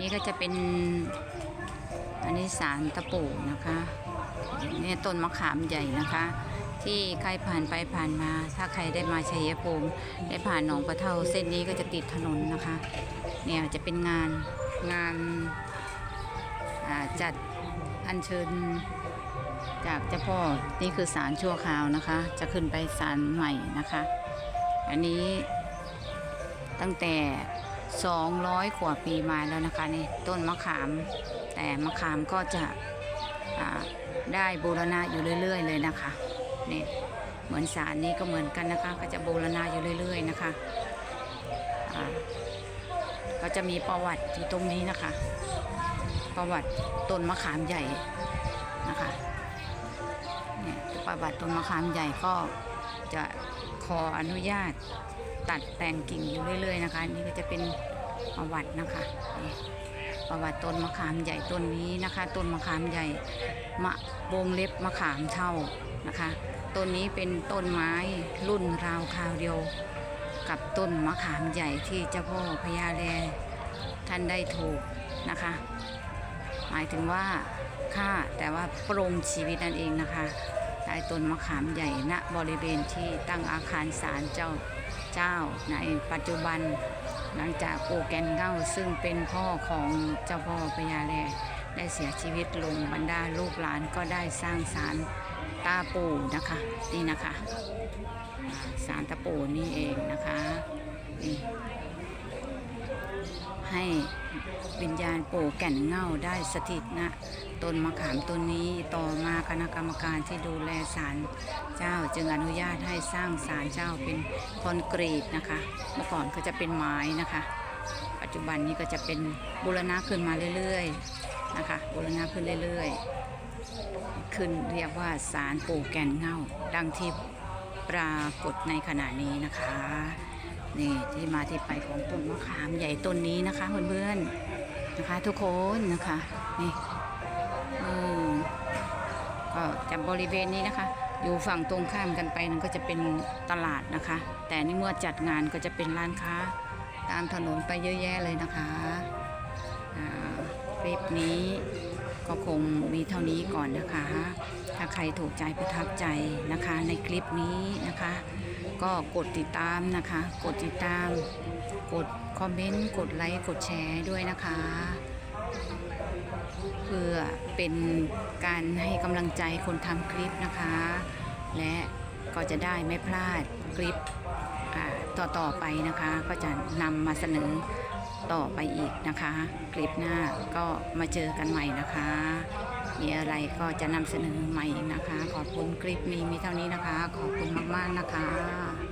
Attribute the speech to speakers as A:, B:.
A: นี่ก็จะเป็น อันนี้สารตะปูนะคะเนี่ยต้นมะขามใหญ่นะคะ ที่ใครผ่านไปผ่านมา ถ้าใครได้มาชัยภูมิได้ผ่านหนองปะเทาเส้นนี้ก็จะติดถนนนะคะ เนี่ยจะเป็นงานงานาจัดอัญเชิญจากเจ้าพ่อนี่คือศาลชั่วคราวนะคะ จะขึ้นไปศาลใหม่นะคะ อันนี้ตั้งแต่ 200กว่าปีมาแล้วนะคะนี่ต้นมะขาม แต่มะขามก็จะได้บูรณะอยู่เรื่อยๆ เลยนะคะนี่เหมือนสารนี้ก็เหมือนกันนะคะ ก็จะบูรณะอยู่เรื่อย ๆ นะคะอ่าก็จะมีประวัติอยู่ตรงนี้นะคะ ประวัติต้นมะขามใหญ่นะคะเนี่ยประวัติต้นมะขามใหญ่ก็จะขออนุญาต ตัดแต่งกิ่งอยู่เรื่อย ๆ นะคะ นี่ก็จะเป็นประวัตินะคะ ประวัติต้นมะขามใหญ่ต้นนี้นะคะ ต้นมะขามใหญ่มะวงเล็บมะขามเท่านะคะต้นนี้เป็นต้นไม้รุ่นราวคราวเดียว กับต้นมะขามใหญ่ที่เจ้าพ่อพญาแลท่านได้ถูกนะคะ หมายถึงว่าฆ่าแต่ว่าปรงชีวิตนั่นเองนะคะใต้ต้นมะขามใหญ่ณบริเวณที่ตั้งอาคารศาลเจ้า เจ้าในปัจจุบันหลังจากปู่แกนเก้าซึ่งเป็นพ่อของเจ้าพ่อพญาแลได้เสียชีวิตลงบรรดาลูกหลานก็ได้สร้างศาลตาปู่นะคะ นี่นะคะศาลตาปู่นี่เองนะคะนี่ ให้ วิญญาณปู่แก่นเง่าได้สถิตณต้นมะขามต้นนี้ต่อมาคณะกรรมการที่ดูแลศาลเจ้าจึงอนุญาตให้สร้างศาลเจ้าเป็นคอนกรีตนะคะ เมื่อก่อนก็จะเป็นไม้นะคะ ปัจจุบันนี้ก็จะเป็นบูรณะขึ้นมาเรื่อยๆนะคะบูรณะขึ้นเรื่อย ๆ ขึ้นเรียกว่าศาลปู่แก่นเง่าดังที่ปรากฏในขณะนี้นะคะนี่ที่มาที่ไปของต้นมะขามใหญ่ต้นนี้นะคะเพื่อนๆ นะคะทุกคนนะคะนี่ก็จำบริเวณนี้นะคะ อยู่ฝั่งตรงข้ามกันไปนั่นก็จะเป็นตลาดนะคะ แต่นี่เมื่อจัดงานก็จะเป็นร้านค้า ตามถนนไปเยอะแยะเลยนะคะคลิปนี้ก็คงมีเท่านี้ก่อนนะคะ ถ้าใครถูกใจประทับใจนะคะในคลิปนี้นะคะ ก็กดติดตามนะคะ กดติดตาม กดคอมเมนต์ กดไลค์ กดแชร์ด้วยนะคะ เพื่อเป็นการให้กำลังใจคนทำคลิปนะคะ และก็จะได้ไม่พลาดคลิปอ่าต่อๆไปนะคะ ก็จะนำมาเสนอต่อไปอีกนะคะ คลิปหน้าก็มาเจอกันใหม่นะคะ มีอะไรก็จะนำเสนอใหม่นะคะ ขอบคุณคลิปนี้มีเท่านี้นะคะ ขอบคุณมาก ๆ นะคะ